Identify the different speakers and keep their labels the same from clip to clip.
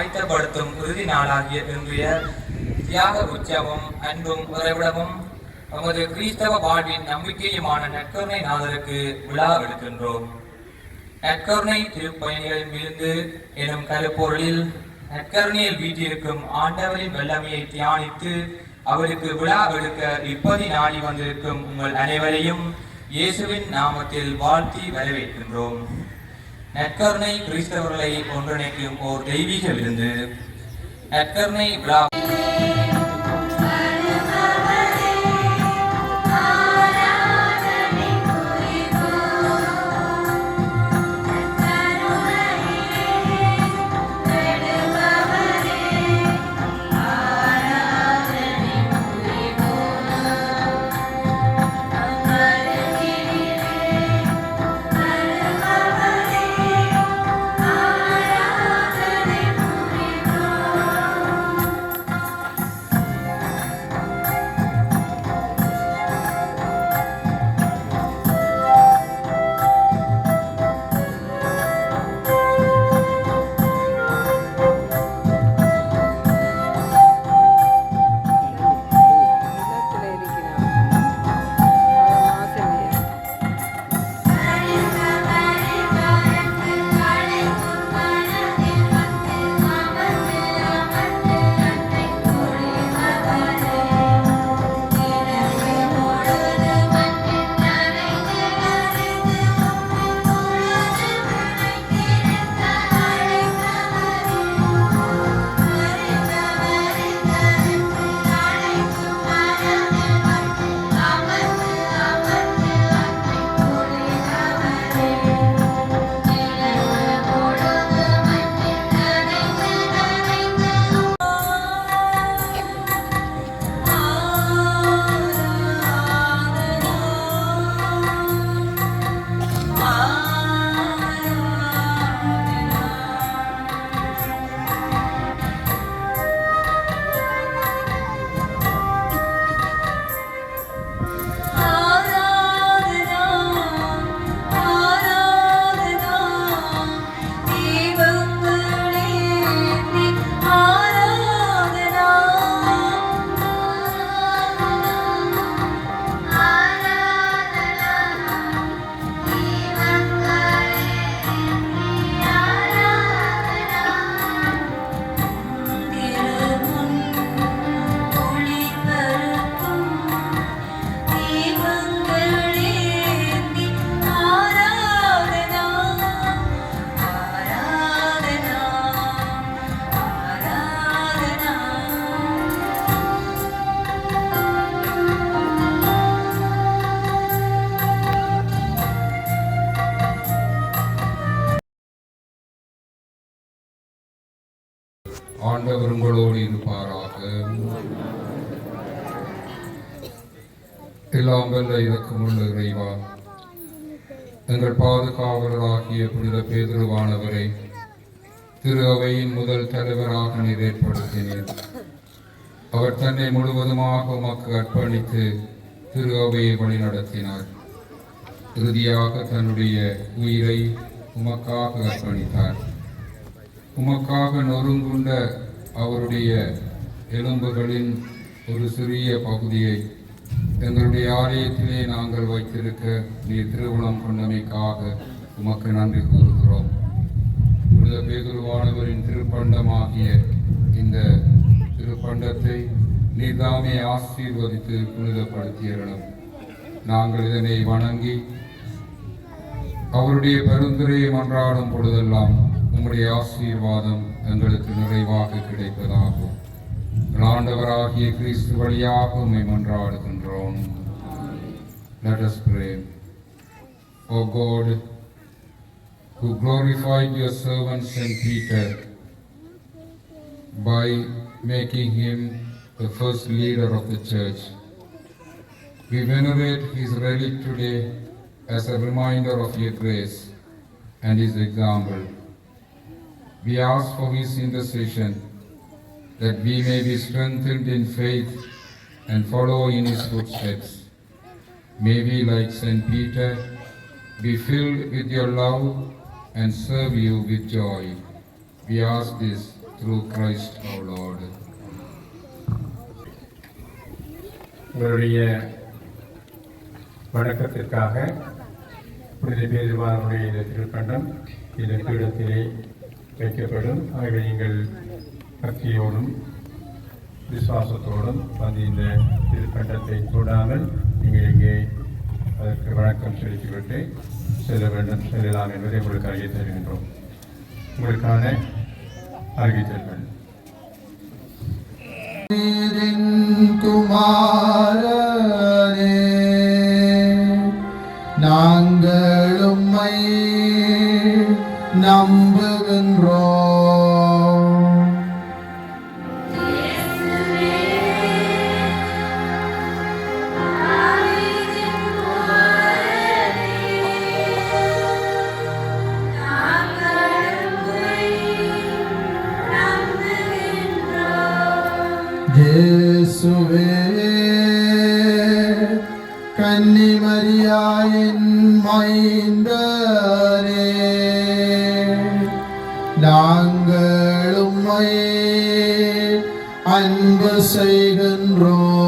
Speaker 1: ஆயத்தப்படுத்தும் இறுதி நாளாகிய இன்றைய தியாக உற்சவம் அன்பும் உறைவிடமும் நமது கிறிஸ்தவ வாழ்வின் நம்பிக்கையுமான நற்கருணை நாதருக்கு விழா எடுக்கின்றோம் நற்கருணை திருப்பயணிகளின் விருந்து எனும் கருப்பொருளில் நற்கருணையில் வீட்டிருக்கும் ஆண்டவரின் வல்லமையை தியானித்து அவருக்கு விழா எடுக்க இப்பதி நாடி வந்திருக்கும் உங்கள் அனைவரையும் இயேசுவின் நாமத்தில் வாழ்த்தி வரவேற்கின்றோம். நற்கருணை கிறிஸ்தவர்களை ஒன்றிணைக்கும் ஓர் தெய்வீக விருந்து நற்கருணை விழா
Speaker 2: எல்லாம் வல்ல இரக்கமுள்ள இறைவா எங்கள் பாதுகாவலராகிய புனித பேதுருவானவரை திரு அவையின் முதல் தலைவராக நீர் ஏற்படுத்தினீர். அவர் தன்னை முழுவதுமாக உமக்கு அர்ப்பணித்து திரு அவையை வழிநடத்தினார். இறுதியாக தன்னுடைய உயிரை உமக்காக அர்ப்பணித்தார். உமக்காக நொறுங்குண்ட அவருடைய எலும்புகளின் ஒரு சிறிய பகுதியை எங்களுடைய ஆலயத்திலே நாங்கள் வைத்திருக்க நீர் திருமணம் பண்ணமைக்காக உமக்கு நன்றி கூறுகிறோம். புனித பேதுருவானவரின் திருப்பண்டமாகிய இந்த திருப்பண்டத்தை நீர்தாமே ஆசீர்வதித்து புனிதப்படுத்தியறணும் நாங்கள் இதனை வணங்கி அவருடைய பரிந்துரையை மன்றாடும் பொழுதெல்லாம் உம்முடைய ஆசீர்வாதம் எங்களுக்கு நிறைவாக கிடைப்பதாகும். ஆண்டவராகிய கிறிஸ்து வழியாக உம்மை மன்றாடுகின்றோம் Let us pray. O God, who glorified your servant Saint Peter by making him the first leader of the church, we venerate his relic today as a reminder of your grace and his example. We ask for his intercession that we may be strengthened in faith and follow in his footsteps. May we, like St. Peter, be filled with your love and serve you with joy. We ask this through Christ our Lord.
Speaker 3: உங்களுடைய வணக்கத்திற்காக புனித பேருமானுடைய இந்த திருப்பண்டம் இந்த பீடத்திலே வைக்கப்படும் ஆகவே நீங்கள் பக்தியோடும் விசுவாசத்தோடும் வந்து இந்த திருப்பண்டத்தை தொடாமல் நீங்கள் இங்கே அதற்கு வணக்கம் செலுத்திவிட்டு செல்ல வேண்டும் செல்லலாம் என்பதை உங்களுக்கு அறிவித்து தருகின்றோம் உங்களுக்கான அறிவித்தல்கள்
Speaker 4: குமாரனே நாங்கள் உம்மை நம்புகின்றோம் மைந்தரே நாங்கள் உம்மை அன்பு செய்கின்றோம்.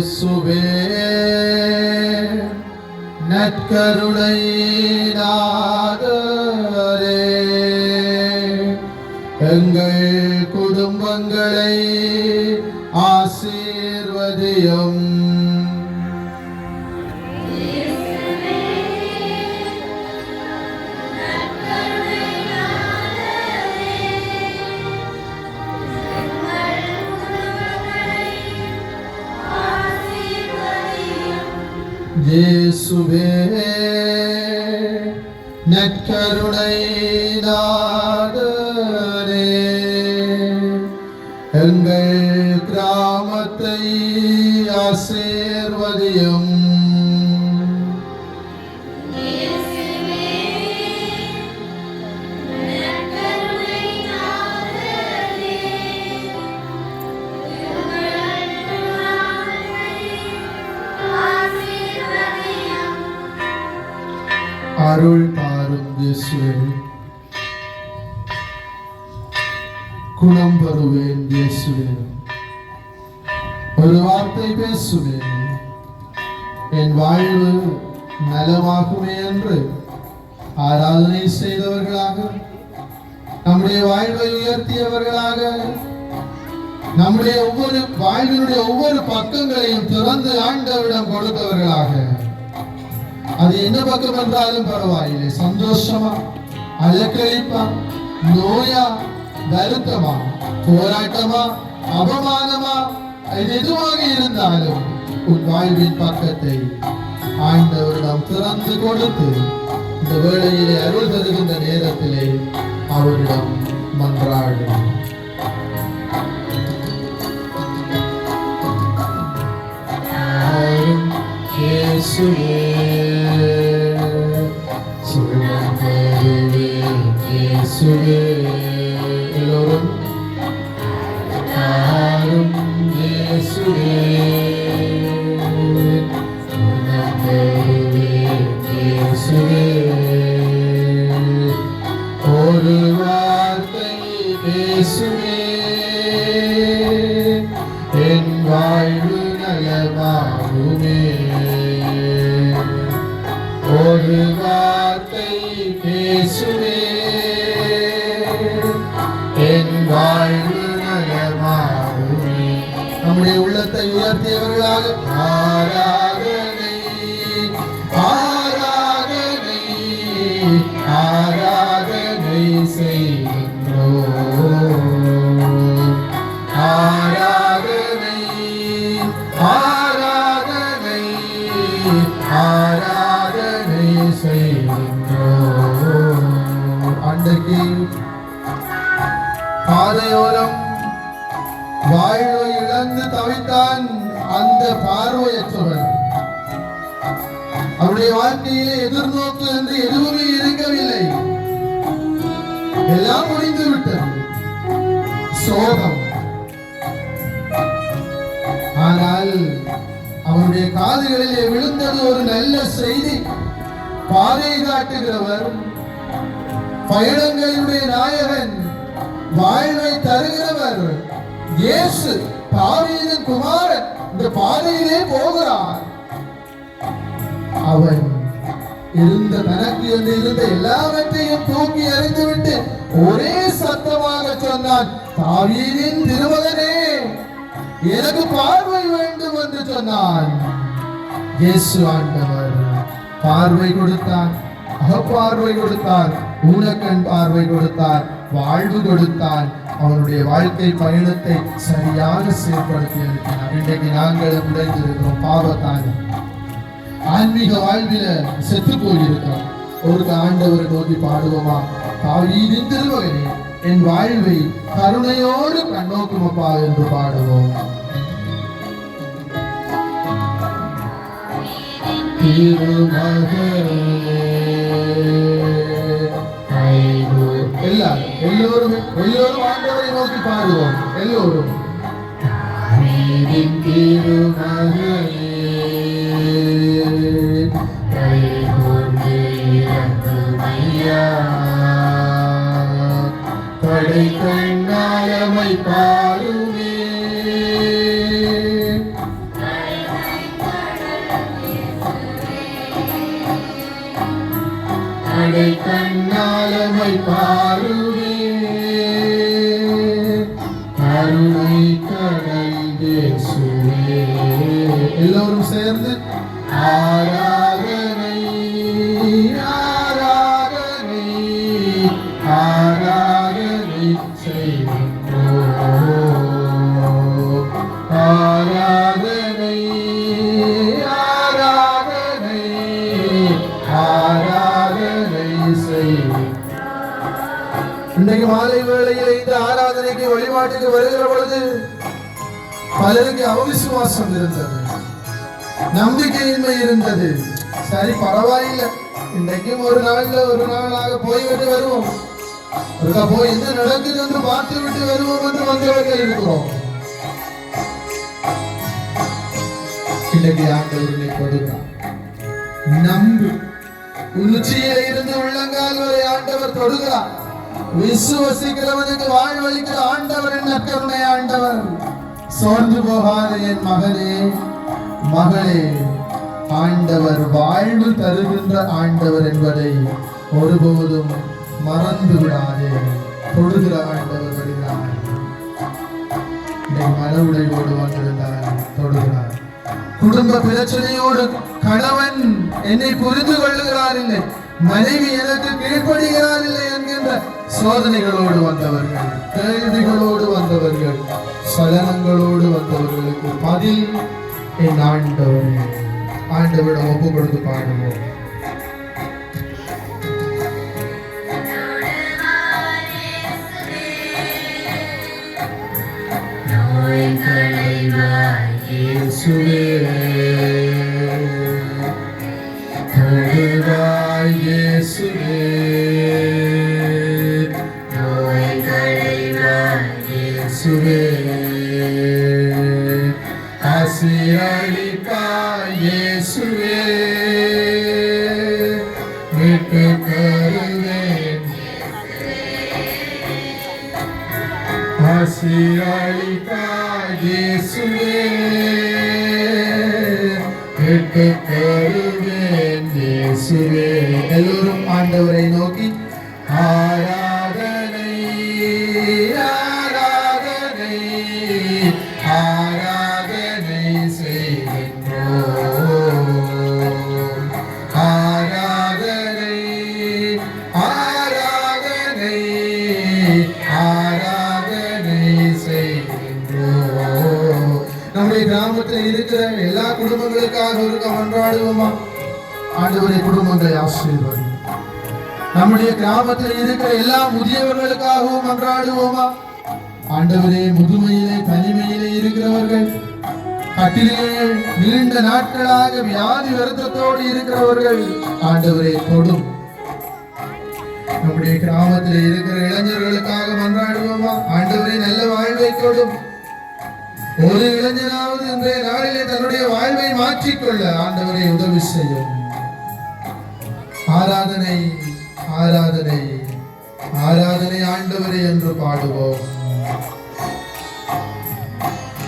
Speaker 4: இயேசுவே நற்கருணை நாதரே எங்கள் குடும்பங்களை ஆசீர்வதியம். இயேசுவே நற்கருணை நாதரே எங்கள் கிராமத்தை ஆசீர்வதியும். நம்முடைய வாழ்வை உயர்த்தியவர்களாக நம்முடைய ஒவ்வொரு வாழ்வினுடைய ஒவ்வொரு பக்கங்களையும் திறந்து ஆண்டவரிடம் கொடுத்தவர்களாக. அது என்ன பக்கம் என்றாலும் பரவாயில்லை. சந்தோஷமா அலக்கழிப்பா நோயா வருத்தமா போராட்டமா அவமானமா இது எதுவாக இருந்தாலும் உன் வாழ்வின் பக்கத்தை ஆண்டவரிடம் திறந்து கொடுத்து இந்த வேளையிலே அருள் தருகின்ற நேரத்திலே அவரிடம் மன்றாடும் இயேசுவே வார்த்தை பேசுவே. என் வாழ்வு நம்முடைய உள்ளத்தை உயர்த்தியவர்களாக ஆராதனை வாழ்வை இழந்து தவித்தான் அந்த பார்வையற்றவர் அவருடைய வாழ்க்கையிலே எதிர்நோக்கு என்று எதுவுமே இருக்கவில்லை. எல்லாம் முடிந்து விட்டது சோகம். ஆனால் அவருடைய காதுகளிலே விழுந்தது ஒரு நல்ல செய்தி. பாதை காட்டுகிறவர் பயணங்களுடைய நாயகன் வாழ்வை தருகிறவர். இயேசு தாவீதின் குமாரன் இந்த பாதையிலே போகிறார். அவன் இருந்த மனத்தில் இருந்த எல்லாவற்றையும் தூக்கி எறிந்துவிட்டு ஒரே சத்தமாக சொன்னான் தாவீதின் திருமகனே எனக்கு பார்வை வேண்டும் என்று சொன்னான். இயேசு ஆண்டவர் பார்வை கொடுத்தார் அகப்பார்வை கொடுத்தார் ஊனக்கண் பார்வை கொடுத்தார் வாழ்வு கொடுத்தார் அவருடைய வாழ்க்கை பயணத்தை சரியாக செயல்படுத்தி இருக்கிறார். இன்றைக்கு நாங்கள் உடைந்திருக்கிறோம் பாவத்தானே ஆன்மீக வாழ்வில செத்து போயிருக்கிறோம். ஒரு ஆண்டவரை நோக்கி பாடுவோமா? தாவீதின் திருமகனே என் வாழ்வை கருணையோடு கண்ணோக்குமப்பா என்று பாடுவோம். எல்லாரும். எல்லோரும் எல்லோரும் ஆண்டவரை நோக்கி பாடுவோம் எல்லோரும். படை கண்ணாயமை பா இன்றைக்கு மாலை வேளையில் இந்த ஆராதனைக்கு வழிபாட்டுக்கு வருகிற பொழுது பலருக்கு அவிசுவாசம் இருந்தது. நம்பிக்கையின்மை இருந்தது. சரி பரவாயில்லை. இன்றைக்கும் ஒரு நாள்ல ஒரு நாளாக போய்விட்டு வருவோம். ஒருக்கா போய் என்ன நடக்குது என்று பார்த்து விட்டு வருவோம் என்று வந்தவர்கள் இருக்கிறோம். இன்றைக்கு ஆண்டவர்களை கொடுக்கிறார். நம்பு. உச்சியில இருந்து உள்ளங்கால் வரை ஆண்டவர் தொடுகிறார். விசுவசிக்கிறவனுக்கு வாழ்வழிக்கிற ஆண்டவர் என்ன கருணை ஆண்டவர்? சோர்ந்து போகாத என் மகனே மகளே ஆண்டவர் வாழ்வு தருகின்ற ஆண்டவர் என்பதை ஒருபோதும் மறந்து விடாதே தொழுகிற ஆண்டவர் வருகிறார் இன்னைக்கு மன உடைவோடு வந்திருந்தார் தொழுகிறார். குடும்ப பிரச்சனையோடு கணவன் என்னை புரிந்து கொள்ளுகிறார் இல்லை. மனைவி எனக்கு கீழ்ப்படுகிறார் இல்லை என்கின்ற சோதனைகளோடு வந்தவர்கள் கேள்விகளோடு வந்தவர்கள் சலனங்களோடு வந்தவர்களுக்கு பதில் என் ஆண்டவர். ஆண்டவரிடம் ஒப்பு கொடுத்து பாடுவோம். இயேசுவே தொழுவாய் இயேசுவே இயேசுவே ஆசிரியளிப்பாய் இயேசுவே விட்டு கருவேன் ஆசிரியளிப்பாய் இயேசுவே விட்டு கருவேன் இயேசுவே எல்லோரும் ஆண்டவரை நம்முடைய கிராமத்தில் இருக்கிற எல்லா குடும்பங்களுக்காக இருக்க மன்றாடுவோமா ஆண்டவரை குடும்பங்களை ஆசீர்வதி. நம்முடைய கிராமத்தில் இருக்கிற எல்லா முதியவர்களுக்காகவும் மன்றாடுவோமா ஆண்டவரே முதுமையிலே தனிமையிலே இருக்கிறவர்கள் கட்டிலே நீண்ட நாட்களாக வியாதி வருத்தத்தோடு இருக்கிறவர்கள் ஆண்டவரை தொடும். நம்முடைய கிராமத்தில் இருக்கிற இளைஞர்களுக்காக மன்றாடுவோமா ஆண்டவரை நல்ல வாழ்வை கொடும் ஒரு இளைஞனாவது இன்றைய நாளிலே தன்னுடைய வாழ்வை மாற்றிக்கொள்ள ஆண்டவரை உதவி செய்யும். ஆராதனை ஆராதனை ஆராதனை ஆண்டவரே என்று பாடுவோம்.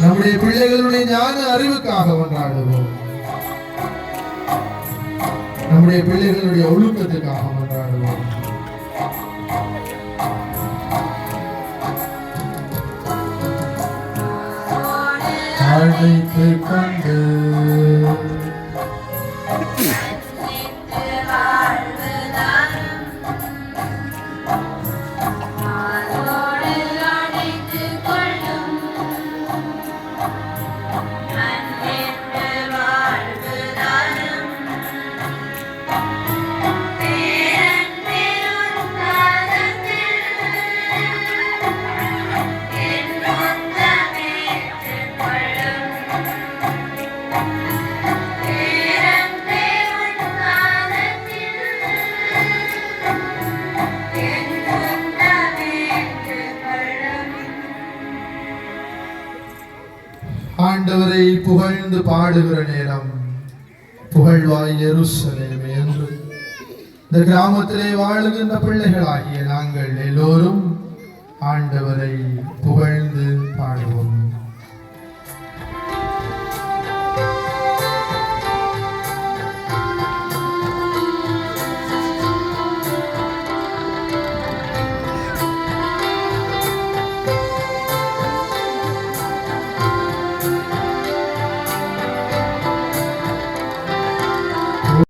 Speaker 4: நம்முடைய பிள்ளைகளுடைய ஞான அறிவுக்காக கொண்டாடுவோம். நம்முடைய பிள்ளைகளுடைய ஒழுக்கத்துக்காக கொண்டாடுவோம். அழைத்து கொண்டு ஆண்டவரை புகழ்ந்து பாடுகிற நேரம் புகழ்வாய் எருசலேமே என்று. இந்த கிராமத்திலே வாழுகின்ற பிள்ளைகளாகிய நாங்கள் எல்லோரும் ஆண்டவரை புகழ்ந்து பாட